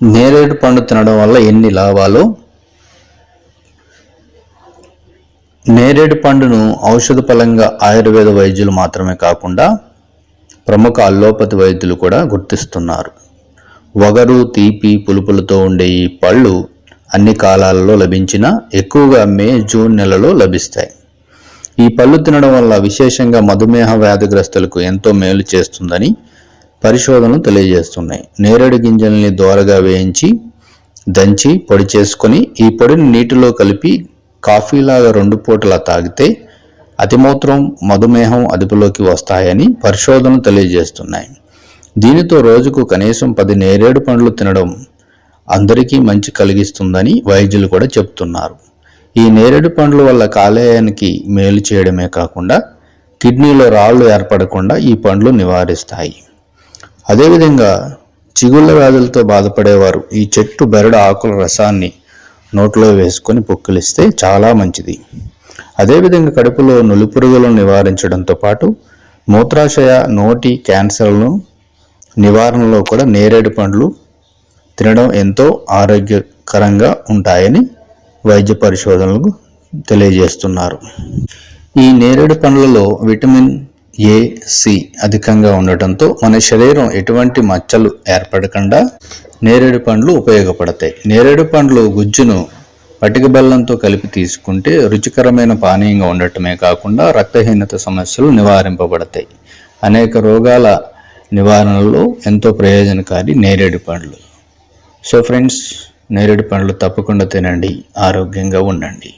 నేరేడు పండు తినడం వల్ల ఎన్ని లాభాలు? నేరేడు పండును ఔషధ ఫలంగా ఆయుర్వేద వైద్యులు మాత్రమే కాకుండా ప్రముఖ అల్లోపతి వైద్యులు కూడా గుర్తిస్తున్నారు. వగరు తీపి పులుపులతో ఉండే ఈ పళ్ళు అన్ని కాలాలలో లభించినా ఎక్కువగా మే జూన్ నెలలో లభిస్తాయి. ఈ పళ్ళు తినడం వల్ల విశేషంగా మధుమేహ వ్యాధిగ్రస్తులకు ఎంతో మేలు చేస్తుందని పరిశోధనలు తెలియజేస్తున్నాయి. నేరేడు గింజల్ని దోరగా వేయించి దంచి పొడి చేసుకొని ఈ పొడిని నీటిలో కలిపి కాఫీలాగా రెండు పూటలా తాగితే అతిమూత్రం మధుమేహం అదుపులోకి వస్తాయని పరిశోధనలు తెలియజేస్తున్నాయి. దీనితో రోజుకు కనీసం పది నేరేడు పండ్లు తినడం అందరికీ మంచి కలిగిస్తుందని వైద్యులు కూడా చెప్తున్నారు. ఈ నేరేడు పండ్ల వల్ల కాలేయానికి మేలు చేయడమే కాకుండా కిడ్నీలో రాళ్ళు ఏర్పడకుండా ఈ పండ్లు నివారిస్తాయి. అదేవిధంగా చిగుళ్ళ వ్యాధులతో బాధపడేవారు ఈ చెట్టు బెరడు ఆకుల రసాన్ని నోట్లో వేసుకొని పొక్కిలిస్తే చాలా మంచిది. అదేవిధంగా కడుపులో నులిపురుగులను నివారించడంతో పాటు మూత్రాశయ నోటి క్యాన్సర్లను నివారణలో కూడా నేరేడు పండ్లు తినడం ఎంతో ఆరోగ్యకరంగా ఉంటాయని వైద్య పరిశోధనలకు తెలియజేస్తున్నారు. ఈ నేరేడు పండ్లలో విటమిన్ ఏసి అధికంగా ఉండటంతో మన శరీరం ఎటువంటి మచ్చలు ఏర్పడకుండా నేరేడు పండ్లు ఉపయోగపడతాయి. నేరేడు పండ్లు గుజ్జును పటిక బెల్లంతో కలిపి తీసుకుంటే రుచికరమైన పానీయంగా ఉండటమే కాకుండా రక్తహీనత సమస్యలు నివారింపబడతాయి. అనేక రోగాల నివారణలో ఎంతో ప్రయోజనకారి నేరేడు పండ్లు. సో ఫ్రెండ్స్ నేరేడు పండ్లు తప్పకుండా తినండి. ఆరోగ్యంగా ఉండండి.